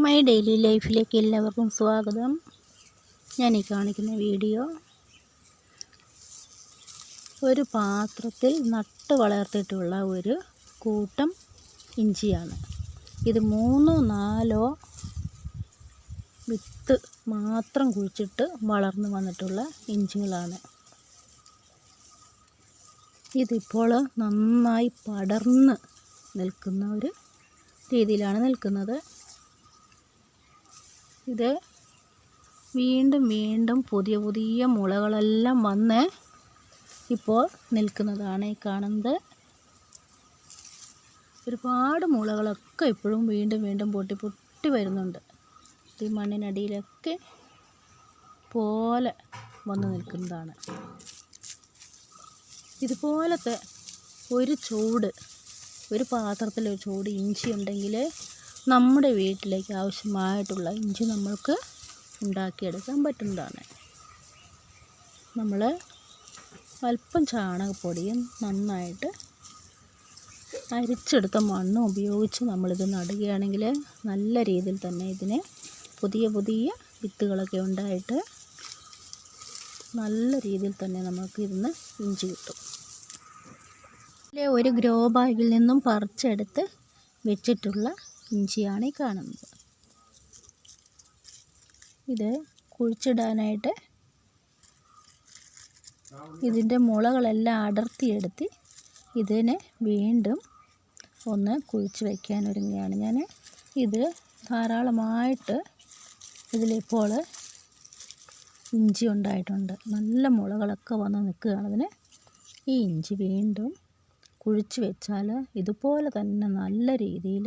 My daily ലൈഫിലേക്ക് എല്ലാവർക്കും സ്വാഗതം. ഞാൻ ഈ കാണിക്കുന്ന വീഡിയോ ഒരു പാത്രത്തിൽ നട്ട് വളർത്തിയിട്ടുള്ള ഒരു കൂട്ടം ഇഞ്ചിയാണ്. ഇത് മൂന്നോ നാലോ വിത്ത് മാത്രം കുഴിച്ചിട്ട് വളർന്നു വന്നിട്ടുള്ള ഇഞ്ചികളാണ്. ഇതിപ്പോൾ നന്നായി പടർന്ന് നിൽക്കുന്ന ഒരു രീതിയിലാണ് നിൽക്കുന്നത്. ഇത് വീണ്ടും വീണ്ടും പുതിയ പുതിയ മുളകളെല്ലാം വന്ന് ഇപ്പോൾ നിൽക്കുന്നതാണ് ഈ കാണുന്നത്. ഒരുപാട് മുളകളൊക്കെ ഇപ്പോഴും വീണ്ടും വീണ്ടും പൊട്ടി പൊട്ടി വരുന്നുണ്ട്. ഈ മണ്ണിനടിയിലൊക്കെ പോലെ വന്ന് നിൽക്കുന്നതാണ്. ഇതുപോലത്തെ ഒരു ചൂട് ഒരു പാത്രത്തിൽ ഒരു ചൂട് ഇഞ്ചി ഉണ്ടെങ്കിൽ നമ്മുടെ വീട്ടിലേക്ക് ആവശ്യമായിട്ടുള്ള ഇഞ്ചി നമ്മൾക്ക് ഉണ്ടാക്കിയെടുക്കാൻ പറ്റുന്നതാണ്. നമ്മൾ അല്പം ചാണകപ്പൊടിയും നന്നായിട്ട് അരിച്ചെടുത്ത മണ്ണും ഉപയോഗിച്ച് നമ്മളിത് നടുകയാണെങ്കിൽ നല്ല രീതിയിൽ തന്നെ ഇതിന് പുതിയ പുതിയ വിത്തുകളൊക്കെ ഉണ്ടായിട്ട് നല്ല രീതിയിൽ തന്നെ നമുക്ക് ഇതിന്ന് ഇഞ്ചി കിട്ടും. ഒരു ഗ്രോ ബാഗിൽ നിന്നും പറിച്ചെടുത്ത് വെച്ചിട്ടുള്ള ഇഞ്ചിയാണ് ഈ കാണുന്നത്. ഇത് കുഴിച്ചിടാനായിട്ട് ഇതിന്റെ മുളകളെല്ലാം അടർത്തിയെടുത്ത് ഇതിനെ വീണ്ടും ഒന്ന് കുഴിച്ച് വയ്ക്കാൻ ഒരുങ്ങുകയാണ്. ഞാൻ ഇത് ധാരാളമായിട്ട് ഇതിലിപ്പോൾ ഇഞ്ചി ഉണ്ടായിട്ടുണ്ട്. നല്ല മുളകളൊക്കെ വന്ന് നിൽക്കുകയാണ് അതിന് ഈ ഇഞ്ചി വീണ്ടും കുഴിച്ച് വെച്ചാൽ ഇതുപോലെ തന്നെ നല്ല രീതിയിൽ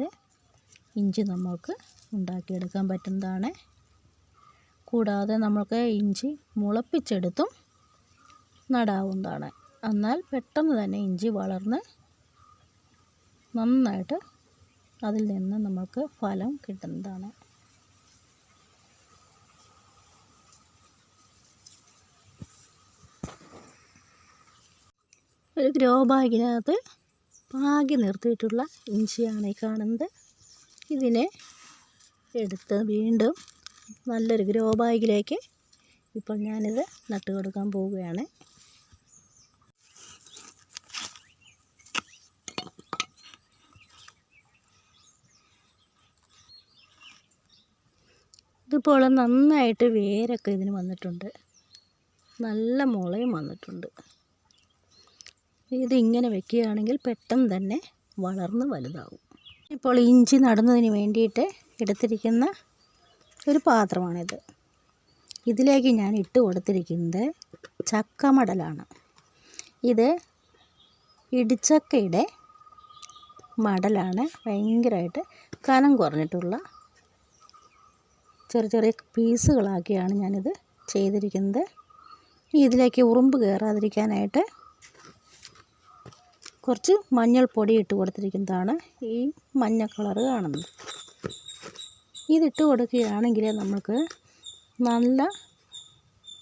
ഇഞ്ചി നമുക്ക് ഉണ്ടാക്കിയെടുക്കാൻ പറ്റുന്നതാണ്. കൂടാതെ നമുക്ക് ഇഞ്ചി മുളപ്പിച്ചെടുത്തും നടാവുന്നതാണ്. എന്നാൽ പെട്ടെന്ന് തന്നെ ഇഞ്ചി വളർന്ന് നന്നായിട്ട് അതിൽ നിന്ന് നമുക്ക് ഫലം കിട്ടുന്നതാണ്. ഒരു ഗ്രോ ബാഗിനകത്ത് പാകി നിർത്തിയിട്ടുള്ള ഇഞ്ചിയാണ് ഈ കാണുന്നത്. ഇതിനെ എടുത്ത് വീണ്ടും നല്ലൊരു ഗ്രോ ബാഗിലേക്ക് ഇപ്പോൾ ഞാനിത് നട്ട് കൊടുക്കാൻ പോവുകയാണ്. ഇതിപ്പോൾ നന്നായിട്ട് വേരൊക്കെ ഇതിന് വന്നിട്ടുണ്ട്. നല്ല മുളയും വന്നിട്ടുണ്ട്. ഇതിങ്ങനെ വെക്കുകയാണെങ്കിൽ പെട്ടെന്ന് തന്നെ വളർന്ന് വലുതാവും. ഇപ്പോൾ ഇഞ്ചി നടുന്നതിന് വേണ്ടിയിട്ട് എടുത്തിരിക്കുന്ന ഒരു പാത്രമാണിത്. ഇതിലേക്ക് ഞാൻ ഇട്ട് കൊടുത്തിരിക്കുന്നത് ചക്കമടലാണ്. ഇത് ഇടിച്ചക്കയുടെ മടലാണ്. ഭയങ്കരമായിട്ട് കനം കുറഞ്ഞിട്ടുള്ള ചെറിയ ചെറിയ പീസുകളാക്കിയാണ് ഞാനിത് ചെയ്തിരിക്കുന്നത്. ഇതിലേക്ക് ഉറുമ്പ് കയറാതിരിക്കാനായിട്ട് കുറച്ച് മഞ്ഞൾപ്പൊടി ഇട്ട് കൊടുത്തിരിക്കുന്നതാണ് ഈ മഞ്ഞ കളറ് കാണുന്നത്. ഇതിട്ട് കൊടുക്കുകയാണെങ്കിൽ നമുക്ക് നല്ല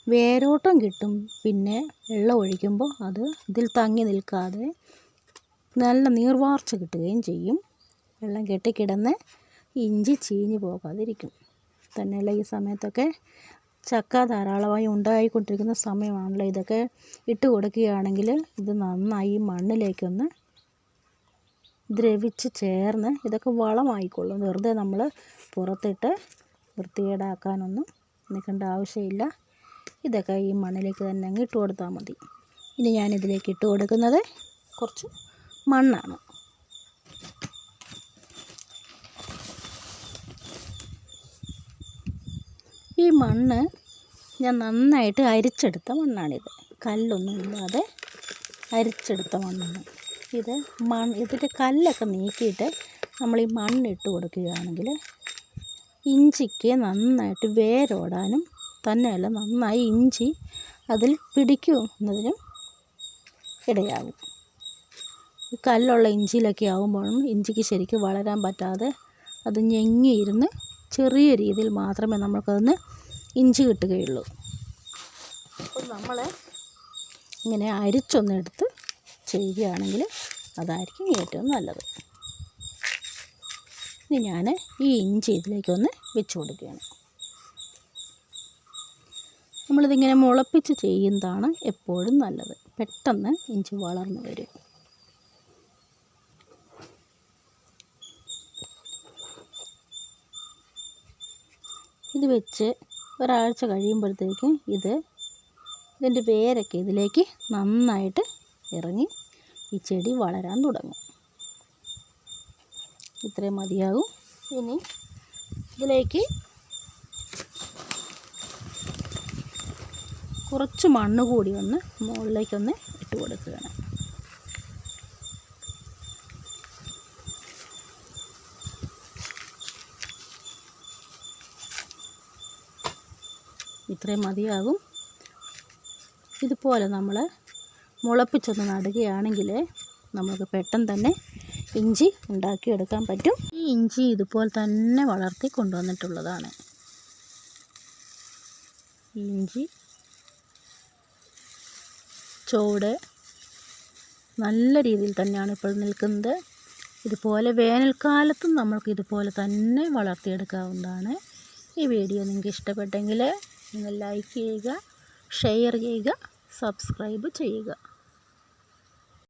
വേരോട്ടം കിട്ടും. പിന്നെ വെള്ളം ഒഴിക്കുമ്പോൾ അത് ഇതിൽ തങ്ങി നിൽക്കാതെ നല്ല നീർവാർച്ച കിട്ടുകയും ചെയ്യും. വെള്ളം കെട്ടിക്കിടന്ന് ഇഞ്ചി ചീഞ്ഞ് പോകാതിരിക്കും. തന്നെയല്ല ഈ സമയത്തൊക്കെ ചക്ക ധാരാളമായി ഉണ്ടായിക്കൊണ്ടിരിക്കുന്ന സമയമാണല്ലോ. ഇതൊക്കെ ഇട്ട് കൊടുക്കുകയാണെങ്കിൽ ഇത് നന്നായി മണ്ണിലേക്കൊന്ന് ദ്രവിച്ച് ചേർന്ന് ഇതൊക്കെ വളമായിക്കൊള്ളും. വെറുതെ നമ്മൾ പുറത്തിട്ട് വൃത്തികേടാക്കാനൊന്നും നിൽക്കേണ്ട ആവശ്യമില്ല. ഇതൊക്കെ ഈ മണ്ണിലേക്ക് തന്നെ അങ്ങ് ഇട്ട് കൊടുത്താൽ മതി. ഇനി ഞാനിതിലേക്ക് ഇട്ട് കൊടുക്കുന്നത് കുറച്ച് മണ്ണാണ്. ഈ മണ്ണ് ഞാൻ നന്നായിട്ട് അരിച്ചെടുത്ത മണ്ണാണിത്. കല്ലൊന്നും ഇല്ലാതെ അരിച്ചെടുത്ത മണ്ണാണ്. ഇത് മണ്ണ് ഇതിന്റെ കല്ലൊക്കെ നീക്കിയിട്ട് നമ്മൾ ഈ മണ്ണിട്ട് കൊടുക്കുകയാണെങ്കിൽ ഇഞ്ചിക്ക് നന്നായിട്ട് വേരോടാനും തന്നെയല്ല നന്നായി ഇഞ്ചി അതിൽ പിടിക്കുന്നതിനും ഇടയാകും. കല്ലുള്ള ഇഞ്ചിയിലൊക്കെ ആകുമ്പോഴും ഇഞ്ചിക്ക് ശരിക്കും വളരാൻ പറ്റാതെ അത് ഞെങ്ങിയിരുന്ന് ചെറിയ രീതിയിൽ മാത്രമേ നമുക്കതൊന്ന് ഇഞ്ചി കിട്ടുകയുള്ളൂ. അപ്പോൾ നമ്മൾ ഇങ്ങനെ അരിച്ചൊന്നെടുത്ത് ചെയ്യുകയാണെങ്കിൽ അതായിരിക്കും ഏറ്റവും നല്ലത്. ഇനി ഞാൻ ഈ ഇഞ്ചി ഇതിലേക്കൊന്ന് വെച്ച് കൊടുക്കുകയാണ് നമ്മളിതിങ്ങനെ മുളപ്പിച്ച് ചെയ്യുന്നതാണ് എപ്പോഴും നല്ലത്. പെട്ടെന്ന് ഇഞ്ചി വളർന്നു വരും. ഇത് വെച്ച് ഒരാഴ്ച കഴിയുമ്പോഴത്തേക്കും ഇത് ഇതിന്റെ വേരൊക്കെ ഇതിലേക്ക് നന്നായിട്ട് ഇറങ്ങി ഈ ചെടി വളരാൻ തുടങ്ങും. ഇത്രയും മതിയാകും. ഇനി ഇതിലേക്ക് കുറച്ച് മണ്ണ് കൂടി ഒന്ന് മുകളിലേക്കൊന്ന് ഇട്ട് കൊടുക്കുകയാണ്. ഇത്രയും മതിയാകും. ഇതുപോലെ നമ്മൾ മുളപ്പിച്ചൊന്ന് നടുകയാണെങ്കിൽ നമുക്ക് പെട്ടെന്ന് തന്നെ ഇഞ്ചി ഉണ്ടാക്കിയെടുക്കാൻ പറ്റും. ഈ ഇഞ്ചി ഇതുപോലെ തന്നെ വളർത്തി കൊണ്ടുവന്നിട്ടുള്ളതാണ്. ഇഞ്ചി ചോട് നല്ല രീതിയിൽ തന്നെയാണ് ഇപ്പോൾ നിൽക്കുന്നത്. ഇതുപോലെ വേനൽക്കാലത്തും നമ്മൾക്ക് ഇതുപോലെ തന്നെ വളർത്തിയെടുക്കാവുന്നതാണ്. ഈ വീഡിയോ നിങ്ങൾക്ക് ഇഷ്ടപ്പെട്ടെങ്കിൽ നിങ്ങൾ ലൈക്ക് ചെയ്യുക ഷെയർ ചെയ്യുക സബ്സ്ക്രൈബ് ചെയ്യുക.